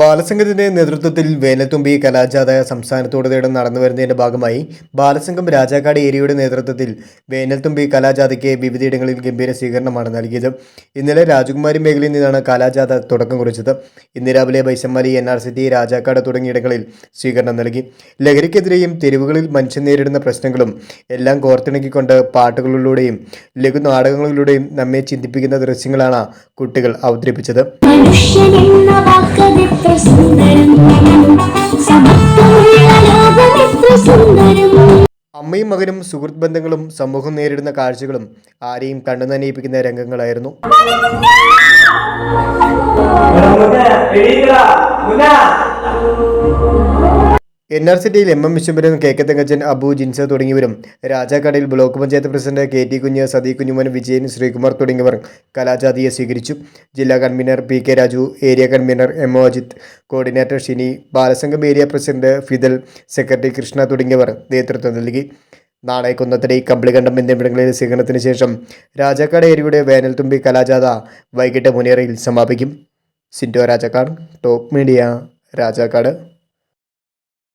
ബാലസംഘത്തിന്റെ നേതൃത്വത്തിൽ വേനൽത്തുമ്പി കലാജാഥ സംസ്ഥാനത്തോടുതേടും നടന്നു വരുന്നതിന്റെ ഭാഗമായി ബാലസംഘം രാജാക്കാട് ഏരിയയുടെ നേതൃത്വത്തിൽ വേനൽത്തുമ്പി കലാജാഥയ്ക്ക് വിവിധയിടങ്ങളിൽ ഗംഭീര സ്വീകരണമാണ് നൽകിയത്. ഇന്നലെ രാജകുമാരി മേഖലയിൽ നിന്നാണ് കലാജാഥ തുടക്കം കുറിച്ചത്. ഇന്ന് രാവിലെ Bison Valley N R city Rajakkad തുടങ്ങിയിടങ്ങളിൽ സ്വീകരണം നൽകി. ലഹരിക്കെതിരെയും തെരുവുകളിൽ മനുഷ്യൻ നേരിടുന്ന പ്രശ്നങ്ങളും എല്ലാം കോർത്തിണക്കിക്കൊണ്ട് പാട്ടുകളിലൂടെയും ലഘു നാടകങ്ങളിലൂടെയും നമ്മെ ചിന്തിപ്പിക്കുന്ന ദൃശ്യങ്ങളാണ് കുട്ടികൾ അവതരിപ്പിച്ചത്. അമ്മയും മകനും സുഹൃത്ത് ബന്ധങ്ങളും സമൂഹം നേരിടുന്ന കാഴ്ചകളും ആരെയും കണ്ണു നനയിപ്പിക്കുന്ന രംഗങ്ങളായിരുന്നു എൻ ആർ സി ടിയിൽ M M Vishwambharan K K Thankachan Abu Jinsa തുടങ്ങിയവരും രാജാക്കടയിൽ block panchayat president K T Kunju Sathi Kunjumon Vijayan Sreekumar തുടങ്ങിയവർ കലാജാതിയെ സ്വീകരിച്ചു. ജില്ലാ convener P K Raju area convener M O Ajith coordinator Shini Balasangham area president Fidel secretary Krishna തുടങ്ങിയവർ നേതൃത്വം നൽകി. നാളെ കുന്നത്തടി കമ്പിളികണ്ഠം എന്നിവിടങ്ങളിലെ സ്വീകരണത്തിന് ശേഷം രാജാക്കാട് ഏരിയയുടെ വേനൽത്തുമ്പി കലാജാഥ വൈകിട്ട് മുനേറയിൽ സമാപിക്കും. Sindo Rajakkad top media Rajakkad